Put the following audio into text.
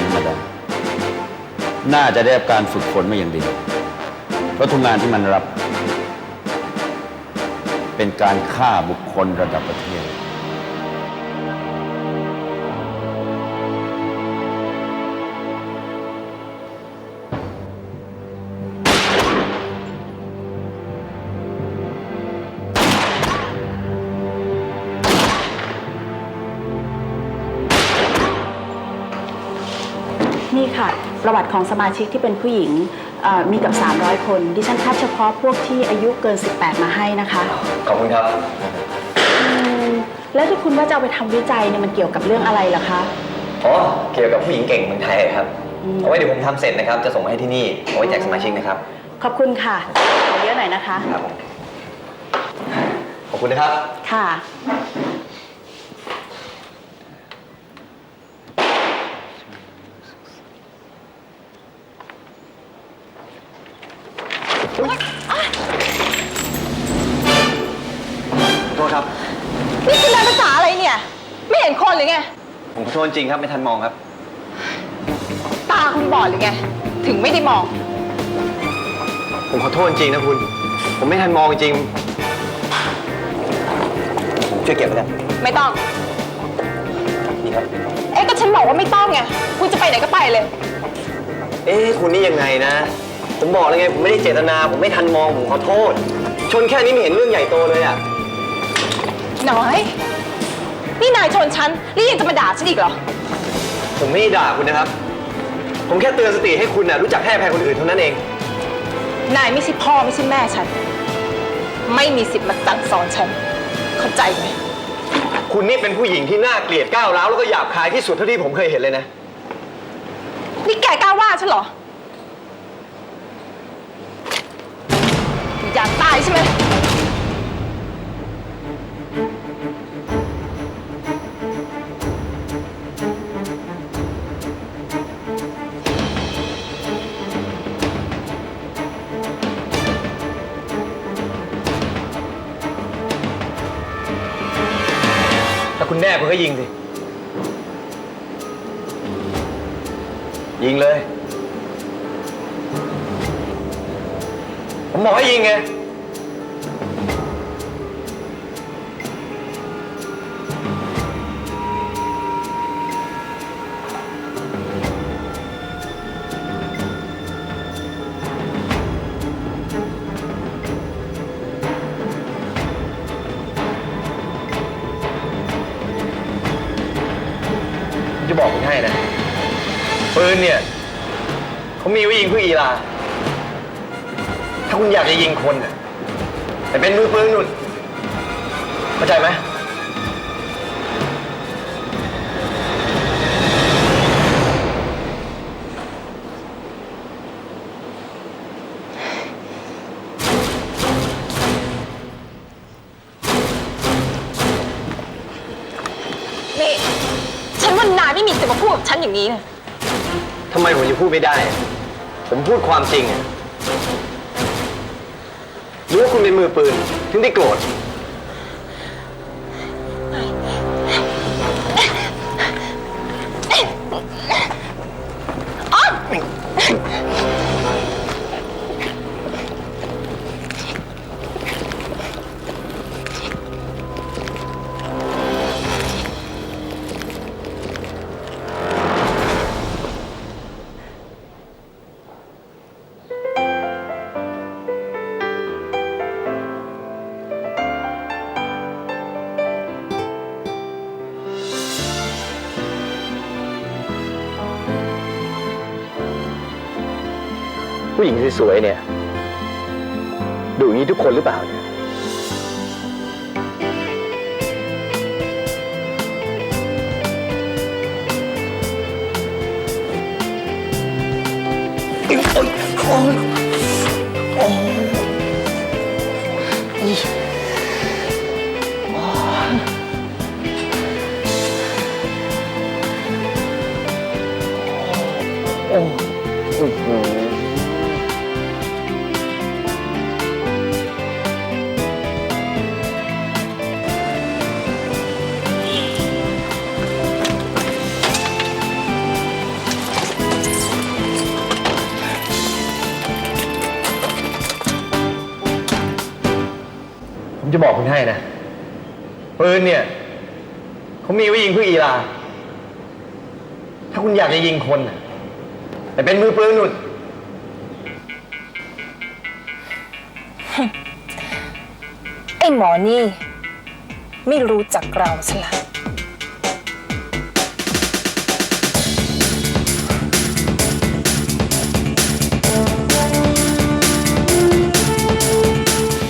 นธรรมดา น่าจะได้รับการฝึกฝนมาอย่างดี เพราะทุกงานที่มันรับ เป็นการฆ่าบุคคลระดับประเทศ นี่ค่ะ ประวัติของสมาชิกที่เป็นผู้หญิงเอ่อมีกับ 300 คน ดิฉันคัดเฉพาะพวกที่อายุเกิน 18 มาให้นะคะขอบคุณครับ อืมแล้วที่คุณว่าจะเอาไปทำวิจัยเนี่ยมันเกี่ยวกับเรื่องอะไรล่ะคะ อ๋อ เกี่ยวกับผู้หญิงเก่งเมืองไทยครับ อืม เอาไว้เดี๋ยวผมทำเสร็จนะครับ จะส่งมาให้ที่นี่ เอาไว้แจกสมาชิกนะครับ ขอบคุณค่ะขอเยอะหน่อยนะคะ ครับผมขอบคุณนะครับ ค่ะ ขอโทษ ครับ นี่คุณนายภาษาอะไรเนี่ย ไม่เห็นคนหรือไง ผมขอโทษจริงครับไม่ทันมองครับ ตาคุณบอดหรือไง ถึงไม่ได้มอง ผมขอโทษจริงนะคุณ ผมไม่ทันมองจริง ผมช่วยเก็บแล้วกันไม่ต้อง นี่ครับ เอ๊ะก็ฉันบอกว่าไม่ต้องไง คุณจะไปไหนก็ไปเลย เอ๊ะคุณนี่ยังไงนะ ผมบอกแล้วไงผมไม่ได้เจตนา ผมไม่ทันมองผมขอโทษ ชนแค่นี้ไม่เห็นเรื่องใหญ่โตเลยอะ น้อย นี่นายชนฉันแล้วยังจะมาด่าฉันอีกเหรอ ผมไม่ได้ด่าคุณนะครับ ผมแค่เตือนสติให้คุณน่ะรู้จักให้อภัยคนอื่นเท่านั้นเอง นายไม่ใช่พ่อไม่ใช่แม่ฉัน ไม่มีสิทธิ์มาสั่งสอนฉัน เข้าใจไหม คุณนี่เป็นผู้หญิงที่น่าเกลียดก้าวร้าวแล้วก็หยาบคายที่สุดเท่าที่ผมเคยเห็นเลยนะ นี่แกกล้าว่าฉันเหรอ อยากตายใช่ไหม คุณแน่คุณก็ยิงสิ ยิงเลย ผมบอกให้ยิงไง ปืนเนี่ยเขามีไว้ยิงเพื่ออีลา ถ้าคุณอยากจะยิงคนน่ะแต่เป็นมือปืนนุ่นเข้าใจไหมนี่ ฉันว่านายไม่มีสิทธิ์มาพูดกับฉันอย่างนี้นะ ทำไมผมจะพูดไม่ได้ ผมพูดความจริงอะรู้ว่าคุณเป็นมือปืน ถึงได้โกรธ ผู้หญิงสวยๆเนี่ย ดูอย่างนี้ทุกคนหรือเปล่าเนี่ยน จะบอกคุณให้นะปืนเนี่ยเขามีไว้ยิงเพื่ออีลา ถ้าคุณอยากจะยิงคนน่ะแต่เป็นมือปืนหนุนไอ้หมอนี่ ไม่รู้จักเราซะละ